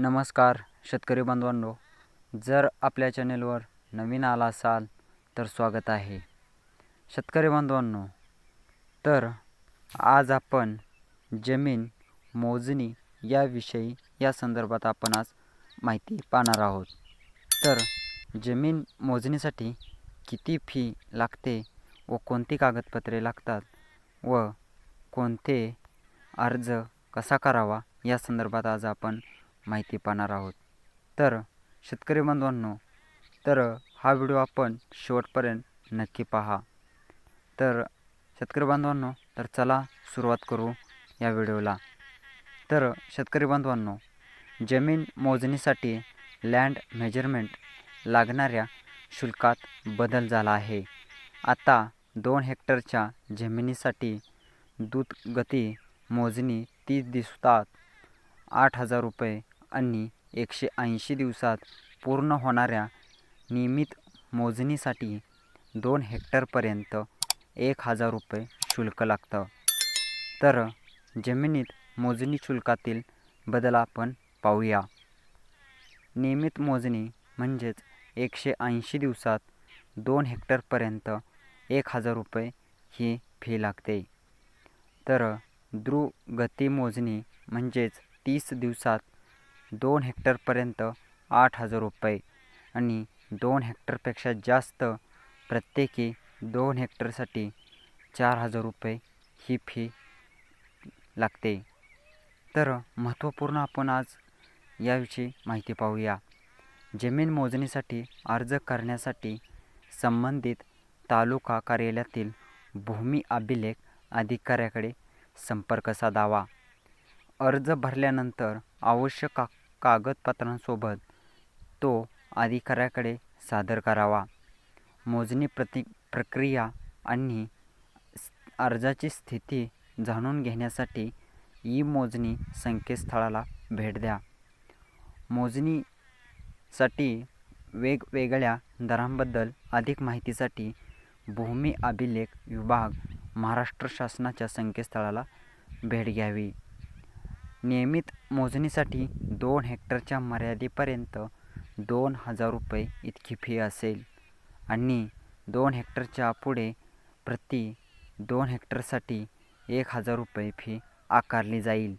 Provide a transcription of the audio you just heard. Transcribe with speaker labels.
Speaker 1: नमस्कार शेतकरी बांधवांनो जर आपल्या चॅनेलवर नवीन आला असाल तर स्वागत आहे. शेतकरी बांधवांनो तर आज आपण जमीन मोजणी याविषयी या संदर्भात आपण आज माहिती पाहणार आहोत. तर जमीन मोजणीसाठी किती फी लागते व कोणती कागदपत्रे लागतात व कोणते अर्ज कसा करावा या संदर्भात आज आपण माहिती पाहणार आहोत. तर शेतकरी बांधवांनो तर हा व्हिडिओ आपण शेवटपर्यंत नक्की पहा. तर शेतकरी बांधवांनो तर चला सुरुवात करू या व्हिडिओला. तर शेतकरी बांधवांनो जमीन मोजणीसाठी लँड मेजरमेंट लागणाऱ्या शुल्कात बदल झाला आहे. आता दोन हेक्टरच्या जमिनीसाठी दूतगती मोजणी तीस दिवसात आठ हजार रुपये आणि एकशे ऐंशी दिवसात पूर्ण होणाऱ्या नियमित मोजणीसाठी दोन हेक्टरपर्यंत एक हजार रुपये शुल्क लागतं. तर जमिनीत मोजणी शुल्कातील बदल आपण पाहूया. नियमित मोजणी म्हणजेच एकशे ऐंशी दिवसात दोन हेक्टरपर्यंत एक हजार रुपये ही फी लागते. तर द्रुगती मोजणी म्हणजेच तीस दिवसात दोन हेक्टरपर्यंत आठ हजार रुपये आणि दोन हेक्टरपेक्षा जास्त प्रत्येकी दोन हेक्टरसाठी चार हजार रुपये ही फी लागते. तर महत्त्वपूर्ण आपण आज याविषयी माहिती पाहूया. जमीन मोजणीसाठी अर्ज करण्यासाठी संबंधित तालुका कार्यालयातील भूमी अभिलेख अधिकाऱ्याकडे संपर्क साधावा अर्ज भरल्यानंतर आवश्यक कागदपत्रांसोबत तो अधिकाऱ्याकडे सादर करावा. मोजणी प्रति प्रक्रिया आणि अर्जाची स्थिती जाणून घेण्यासाठी ई मोजणी संकेतस्थळाला भेट द्या. मोजणीसाठी वेगवेगळ्या दरांबद्दल अधिक माहितीसाठी भूमी अभिलेख विभाग महाराष्ट्र शासनाच्या संकेतस्थळाला भेट घ्यावी. नियमित मोजणीसाठी दोन हेक्टरच्या मर्यादेपर्यंत दोन हजार रुपये इतकी फी असेल. आणि दोन हेक्टरच्या पुढे प्रति दोन हेक्टरसाठी एक हजार रुपये फी आकारली जाईल.